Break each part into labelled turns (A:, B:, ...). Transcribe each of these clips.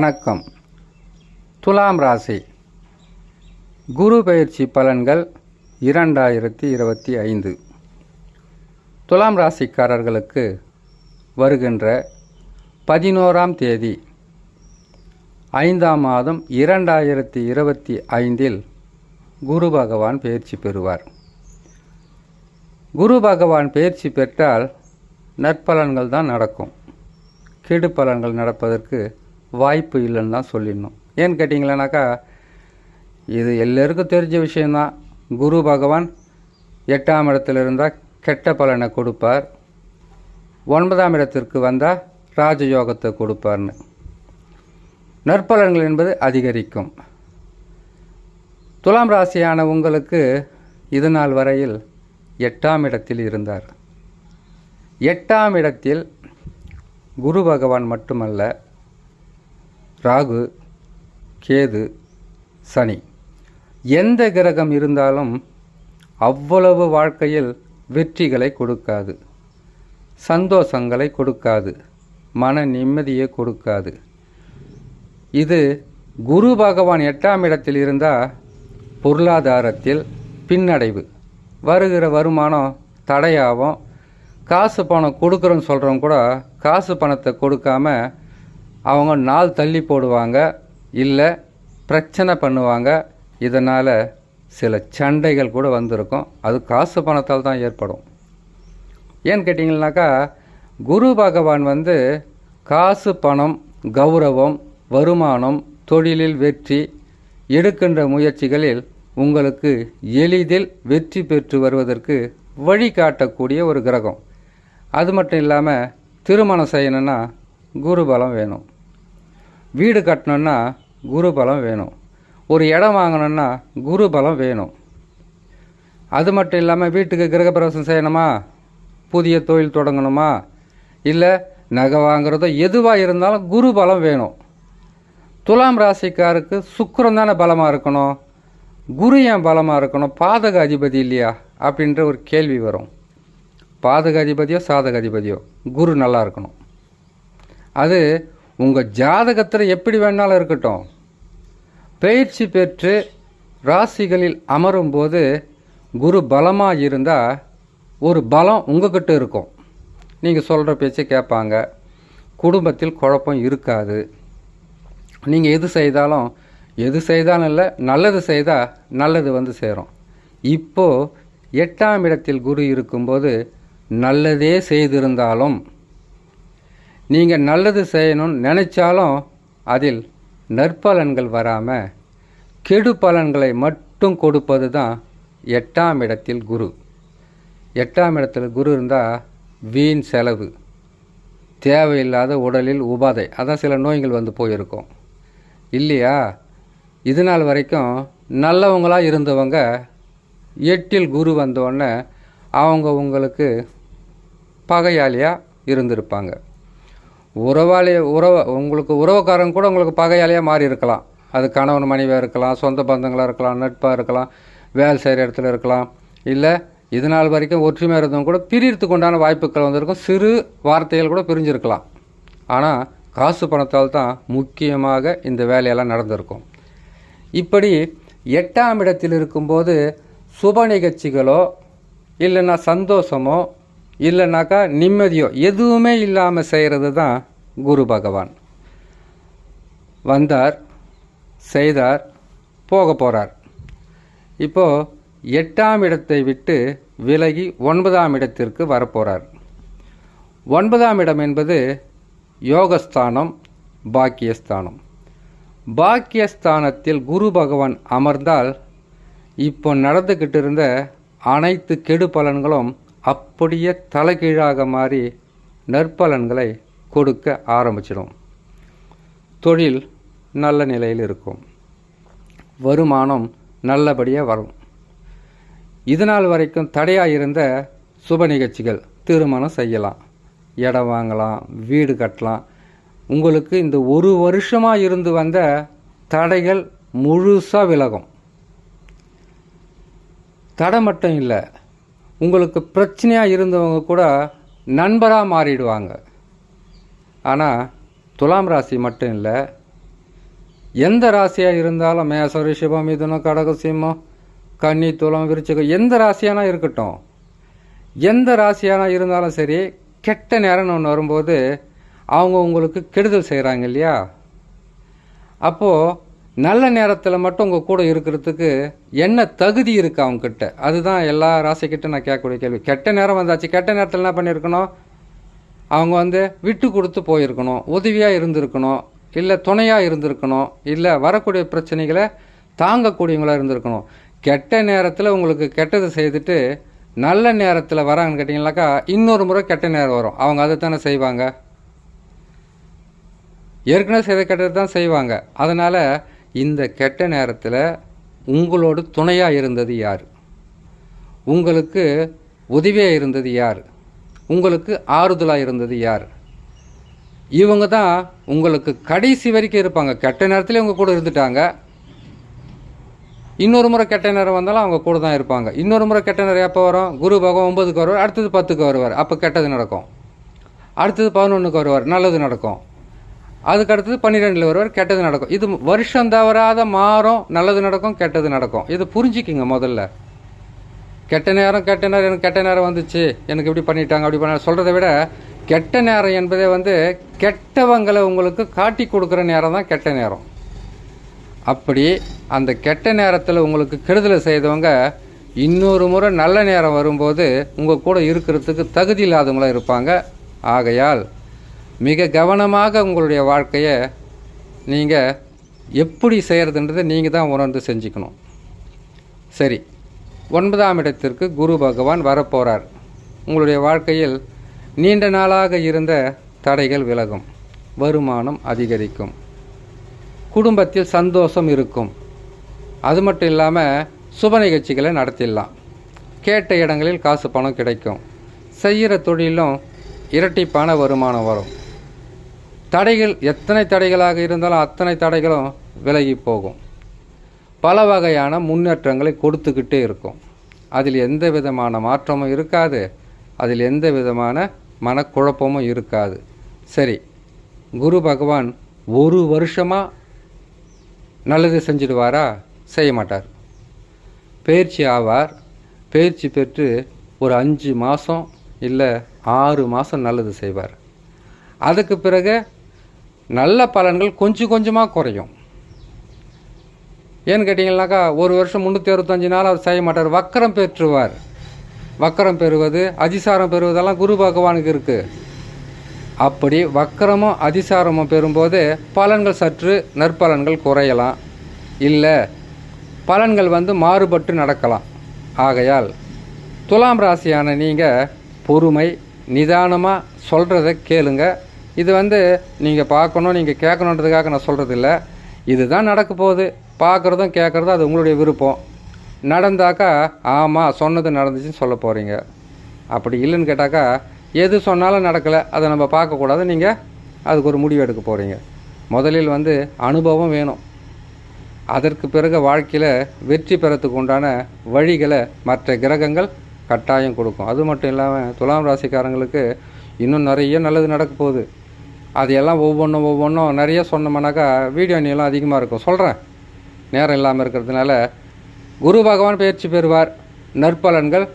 A: வணக்கம். துலாம் ராசி. குரு பயிற்சி பலன்கள் இரண்டாயிரத்தி இருபத்தி ஐந்து. துலாம் ராசிக்காரர்களுக்கு வருகின்ற பதினோராம் தேதி ஐந்தாம் மாதம் இரண்டாயிரத்தி இருபத்தி ஐந்தில் குரு பகவான் பயிற்சி பெறுவார். குரு பகவான் பயிற்சி பெற்றால் நற்பலன்கள் தான் நடக்கும். கெடு பலன்கள் நடப்பதற்கு வாய்ப்பு இல்லைன்னு தான் சொல்லிடணும். ஏன்னு கேட்டிங்களேனாக்கா இது எல்லோருக்கும் தெரிஞ்ச விஷயந்தான் குரு பகவான் எட்டாம் இடத்துல இருந்தால் கெட்ட பலனை கொடுப்பார். ஒன்பதாம் இடத்திற்கு வந்தால் ராஜயோகத்தை கொடுப்பார்னு. நற்பலன்கள் என்பது அதிகரிக்கும். துலாம் ராசியான உங்களுக்கு இது நாள் வரையில் எட்டாம் இடத்தில் இருந்தார். எட்டாம் இடத்தில் குரு பகவான் மட்டுமல்ல ராகு கேது சனி. எந்த கிரகம் இருந்தாலும் அவ்வளவு வாழ்க்கையில் வெற்றிகளை கொடுக்காது. சந்தோஷங்களை கொடுக்காது. மன நிம்மதியை கொடுக்காது. இது குரு பகவான் எட்டாம் இடத்தில் இருந்தால் பொருளாதாரத்தில் பின்னடைவு. வருகிற வருமானம் தடையாகும். காசு பணம் கொடுக்குறோன்னு சொல்கிறவங்க கூட காசு பணத்தை கொடுக்காம அவங்க நாள் தள்ளி போடுவாங்க இல்லை பிரச்சனை பண்ணுவாங்க. இதனால் சில சண்டைகள் கூட வந்திருக்கும். அது காசு பணத்தால் தான் ஏற்படும். ஏன்னு கேட்டிங்கனாக்கா குரு பகவான் வந்து காசு பணம் கௌரவம் வருமானம் தொழிலில் வெற்றி எடுக்கின்ற முயற்சிகளில் உங்களுக்கு எளிதில் வெற்றி பெற்று வருவதற்கு வழிகாட்டக்கூடிய ஒரு கிரகம். அது மட்டும் இல்லாமல் திருமணம் செய்யணுன்னா குரு பலம் வேணும். வீடு கட்டணுன்னா குரு பலம் வேணும். ஒரு இடம் வாங்கணுன்னா குரு பலம் வேணும். அது மட்டும் இல்லாமல் வீட்டுக்கு கிரகப்பிரவேசம் செய்யணுமா? புதிய தொழில் தொடங்கணுமா? இல்லை நகை வாங்குறதோ எதுவாக இருந்தாலும் குரு பலம் வேணும். துலாம் ராசிக்காருக்கு சுக்கரம் தானே பலமாக இருக்கணும். குரு ஏன் பலமாக இருக்கணும்? பாதக அதிபதி இல்லையா? அப்படின்ற ஒரு கேள்வி வரும். பாதக அதிபதியோ சாதக அதிபதியோ குரு நல்லா இருக்கணும். அது உங்கள் ஜாதகத்தில் எப்படி வேணாலும் இருக்கட்டும். பயிற்சி பெற்று ராசிகளில் அமரும் போது குரு பலமாக இருந்தால் ஒரு பலம் உங்ககிட்ட இருக்கும். நீங்கள் சொல்கிற பேச்சை கேட்பாங்க. குடும்பத்தில் குழப்பம் இருக்காது. நீங்கள் எது செய்தாலும் எது செய்தாலும் இல்லை நல்லது செய்தால் நல்லது வந்து சேரும். இப்போது எட்டாம் இடத்தில் குரு இருக்கும்போது நல்லதே செய்திருந்தாலும் நீங்கள் நல்லது செய்யணும்னு நினச்சாலும் அதில் நற்பலன்கள் வராமல் கெடு பலன்களை மட்டும் கொடுப்பது தான் எட்டாம் இடத்தில் குரு. எட்டாம் இடத்தில் குரு இருந்தால் வீண் செலவு. தேவையில்லாத உடலில் உபாதை. அதான் சில நோய்கள் வந்து போயிருக்கும். இல்லையா? இது நாள் வரைக்கும் நல்லவங்களாக இருந்தவங்க எட்டில் குரு வந்தோடனே அவங்க உங்களுக்கு பகையாளியாக இருந்திருப்பாங்க. உறவாளி உறவ உங்களுக்கு உறவுக்காரங்க கூட உங்களுக்கு பகையாளியாக மாறி இருக்கலாம். அது கணவன் மனைவியாக இருக்கலாம் சொந்த பந்தங்களாக இருக்கலாம் நட்பாக இருக்கலாம் வேலை செய்கிற இடத்துல இருக்கலாம். இல்லை இது நாள் வரைக்கும் ஒற்றுமையாக இருந்தவங்க கூட பிரியறதுக்கு உண்டான வாய்ப்புகள் வந்திருக்கும். சிறு வார்த்தைகள் கூட பிரிஞ்சிருக்கலாம். ஆனால் காசு பணத்தால் தான் முக்கியமாக இந்த வேலையெல்லாம் நடந்திருக்கும். இப்படி எட்டாம் இடத்தில் இருக்கும்போது சுப நிகழ்ச்சிகளோ இல்லைன்னா சந்தோஷமோ இல்லைனாக்கா நிம்மதியோ எதுவுமே இல்லாமல் செய்கிறது தான் குரு பகவான். வந்தார் செய்தார் போக போகிறார் இப்போது எட்டாம் இடத்தை விட்டு விலகி ஒன்பதாம் இடத்திற்கு வரப்போகிறார் ஒன்பதாம் இடம் என்பது யோகஸ்தானம் பாக்கியஸ்தானம். பாக்கியஸ்தானத்தில் குரு பகவான் அமர்ந்தால் இப்போ நடந்துக்கிட்டு இருந்த அனைத்து கெடு பலன்களும் அப்படியே தலைகீழாக மாறி நற்பலன்களை கொடுக்க ஆரம்பிச்சிடும். தொழில் நல்ல நிலையில் இருக்கும். வருமானம் நல்லபடியாக வரும். இதனால் வரைக்கும் தடையாக இருந்த சுப நிகழ்ச்சிகள் திருமணம் செய்யலாம். இடம் வாங்கலாம் வீடு கட்டலாம். உங்களுக்கு இந்த ஒரு வருஷமாக இருந்து வந்த தடைகள் முழுசாக விலகும். தடை மட்டும் இல்லை உங்களுக்கு பிரச்சனையாக இருந்தவங்க கூட நண்பராக மாறிடுவாங்க. ஆனால் துலாம் ராசி மட்டும் இல்லை. எந்த ராசியாக இருந்தாலும் மேச ரிஷபம் மிதுனம் கடக சிம்மம் கன்னி துளம் விருச்சிகம் எந்த ராசியானா இருக்கட்டும். எந்த ராசியானா இருந்தாலும் சரி கெட்ட நேரம்னு ஒன்று வரும்போது அவங்க உங்களுக்கு கெடுதல் செய்கிறாங்க இல்லையா? அப்போது நல்ல நேரத்தில் மட்டும் உங்கள் கூட இருக்கிறதுக்கு என்ன தகுதி இருக்குது அவங்கக்கிட்ட அதுதான் எல்லா ராசிக்கிட்ட நான் கேட்கக்கூடிய கேள்வி. கெட்ட நேரம் வந்தாச்சு. கெட்ட நேரத்தில் என்ன பண்ணியிருக்கணும்? அவங்க வந்து விட்டு கொடுத்து போயிருக்கணும். உதவியாக இருந்திருக்கணும். இல்லை துணையாக இருந்திருக்கணும். இல்லை வரக்கூடிய பிரச்சனைகளை தாங்கக்கூடியவங்களாக இருந்திருக்கணும். கெட்ட நேரத்தில் உங்களுக்கு கெட்டது செய்துட்டு நல்ல நேரத்தில் வராங்கன்னு கேட்டிங்கனாக்கா இன்னொரு முறை கெட்ட நேரம் வரும். அவங்க அதை தானே செய்வாங்க? ஏற்கனவே செய்த கெட்டது தான் செய்வாங்க. அதனால் இந்த கெட்ட நேரத்தில் உங்களோட துணையாக இருந்தது யார்? உங்களுக்கு உதவியாக இருந்தது யார்? உங்களுக்கு ஆறுதலாக இருந்தது யார்? இவங்க தான் உங்களுக்கு கடைசி வரைக்கும் இருப்பாங்க. கெட்ட நேரத்தில் உங்கள் கூட இருந்துட்டாங்க. இன்னொரு முறை கெட்ட நேரம் வந்தாலும் அவங்க கூட தான் இருப்பாங்க. இன்னொரு முறை கெட்ட நேரம் எப்போ வரும்? குரு பகவான் ஒன்பதுக்கு வருவார் அடுத்தது பத்துக்கு வருவார். அப்போ கெட்டது நடக்கும். அடுத்தது பதினொன்றுக்கு வருவார். நல்லது நடக்கும். அதுக்கடுத்தது பன்னிரெண்டில் வருவார் கெட்டது நடக்கும். இது வருஷம் தவறாத மாறும் நல்லது நடக்கும் கெட்டது நடக்கும். இது புரிஞ்சுக்கிங்க முதல்ல. கெட்ட நேரம் கெட்ட நேரம் எனக்கு கெட்ட நேரம் வந்துச்சு. எனக்கு இப்படி பண்ணிட்டாங்க அப்படி பண்ண சொல்கிறத விட கெட்ட நேரம் என்பதே வந்து கெட்டவங்களை உங்களுக்கு காட்டி கொடுக்குற நேரம் தான் கெட்ட நேரம். அப்படி அந்த கெட்ட நேரத்தில் உங்களுக்கு கெடுதலை செய்தவங்க இன்னொரு முறை நல்ல நேரம் வரும்போது உங்கள் கூட இருக்கிறதுக்கு தகுதி இல்லாதவங்களாக இருப்பாங்க. ஆகையால் மிக கவனமாக உங்களுடைய வாழ்க்கையை நீங்கள் எப்படி செய்கிறதுன்றதை நீங்கள் தான் உணர்ந்து செஞ்சுக்கணும். சரி ஒன்பதாம் இடத்திற்கு குரு பகவான் வரப்போகிறார் உங்களுடைய வாழ்க்கையில் நீண்ட நாளாக இருந்த தடைகள் விலகும் வருமானம் அதிகரிக்கும் குடும்பத்தில் சந்தோஷம் இருக்கும். அது மட்டும் இல்லாமல் சுப நிகழ்ச்சிகளை நடத்திடலாம். கேட்ட இடங்களில் காசு பணம் கிடைக்கும். செய்கிற தொழிலும் இரட்டிப்பான வருமானம் வரும். தடைகள் எத்தனை தடைகளாக இருந்தாலும் அத்தனை தடைகளும் விலகி போகும். பல வகையான முன்னேற்றங்களை கொடுத்துக்கிட்டே இருக்கும். அதில் எந்த விதமான மாற்றமும் இருக்காது. அதில் எந்த விதமான மனக்குழப்பமும் இருக்காது. சரி குரு பகவான் ஒரு வருஷமாக நல்லது செஞ்சிடுவாரா? செய்ய மாட்டார். பயிற்சி ஆவார். பயிற்சி பெற்று ஒரு அஞ்சு மாதம் இல்லை ஆறு மாதம் நல்லது செய்வார். அதுக்கு பிறகு நல்ல பலன்கள் கொஞ்சம் கொஞ்சமாக குறையும். ஏன்னு கேட்டிங்கனாக்கா ஒரு வருஷம் முந்நூற்றி அறுபத்தஞ்சு நாள் அவர் செய்ய மாட்டார். வக்கரம் பெற்றுவார். வக்கரம் பெறுவது அதிசாரம் பெறுவதெல்லாம் குரு பகவானுக்கு இருக்குது அப்படி வக்கரமும் அதிசாரமும் பெறும்போது பலன்கள் சற்று நற்பலன்கள் குறையலாம். இல்லை பலன்கள் வந்து மாறுபட்டு நடக்கலாம். ஆகையால் துலாம் ராசியான நீங்கள் பொறுமை நிதானமாக சொல்கிறத கேளுங்கள் இது வந்து நீங்கள் பார்க்கணும் நீங்கள் கேட்கணுன்றதுக்காக நான் சொல்கிறது இல்லை இதுதான் நடக்க போகுது. பார்க்குறதும் கேட்குறதும் அது உங்களுடைய விருப்பம். நடந்தாக்கா ஆமாம் சொன்னது நடந்துச்சுன்னு சொல்ல போகிறீங்க அப்படி இல்லைன்னு கேட்டாக்கா எது சொன்னாலும் நடக்கலை. அதை நம்ம பார்க்கக்கூடாது. நீங்கள் அதுக்கு ஒரு முடிவு எடுக்க போகிறீங்க முதலில் வந்து அனுபவம் வேணும். அதற்கு பிறகு வாழ்க்கையில் வெற்றி பெறத்துக்கு உண்டான வழிகளை மற்ற கிரகங்கள் கட்டாயம் கொடுக்கும். அது மட்டும் இல்லாமல் துலாம் ராசிக்காரங்களுக்கு இன்னும் நிறைய நல்லது நடக்க போகுது. அதையெல்லாம் ஒவ்வொன்றும் ஒவ்வொன்றும் நிறைய சொன்னோம்னாக்கா வீடியோ நீளம் அதிகமாக இருக்கும். சொல்கிறேன் நேரம் இல்லாமல் இருக்கிறதுனால குரு பகவான் பயிற்சி பெறுவார். நற்பலன்கள்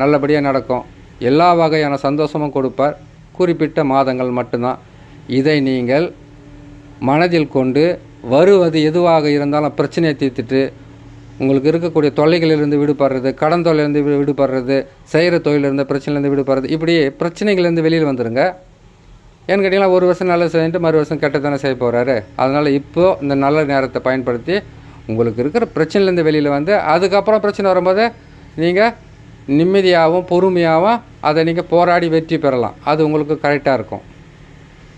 A: நல்லபடியாக நடக்கும். எல்லா வகையான சந்தோஷமும் கொடுப்பார். குறிப்பிட்ட மாதங்கள் மட்டும்தான். இதை நீங்கள் மனதில் கொண்டு வருவது எதுவாக இருந்தாலும் பிரச்சனையை தீர்த்துட்டு உங்களுக்கு இருக்கக்கூடிய தொல்லைகளிலிருந்து விடுபடுறது கடன் தொல்லையிலிருந்து விடுபடுறது செய்கிற தொழிலிருந்து பிரச்சனையிலேருந்து விடுபடுறது இப்படி பிரச்சனைகள்லேருந்து வெளியில் வந்துடுங்க ஏன்னு கேட்டிங்கன்னா ஒரு வருஷம் நல்லா செஞ்சுட்டு மறு வருஷம் கெட்டதானே செய்ய போகிறாரு அதனால் இப்போது இந்த நல்ல நேரத்தை பயன்படுத்தி உங்களுக்கு இருக்கிற பிரச்சனையிலேருந்து வெளியில் வந்து அதுக்கப்புறம் பிரச்சனை வரும்போது நீங்கள் நிம்மதியாகவும் பொறுமையாகவும் அதை நீங்கள் போராடி வெற்றி பெறலாம். அது உங்களுக்கு கரெக்டாக இருக்கும்.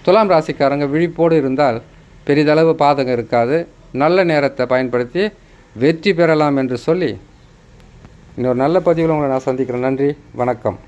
A: துலாம் ராசிக்காரங்க விழிப்போடு இருந்தால் பெரிதளவு பாதகம் இருக்காது. நல்ல நேரத்தை பயன்படுத்தி வெற்றி பெறலாம் என்று சொல்லி இன்னொரு நல்ல பதிவில் உங்களை நான் சந்திக்கிறேன். நன்றி வணக்கம்.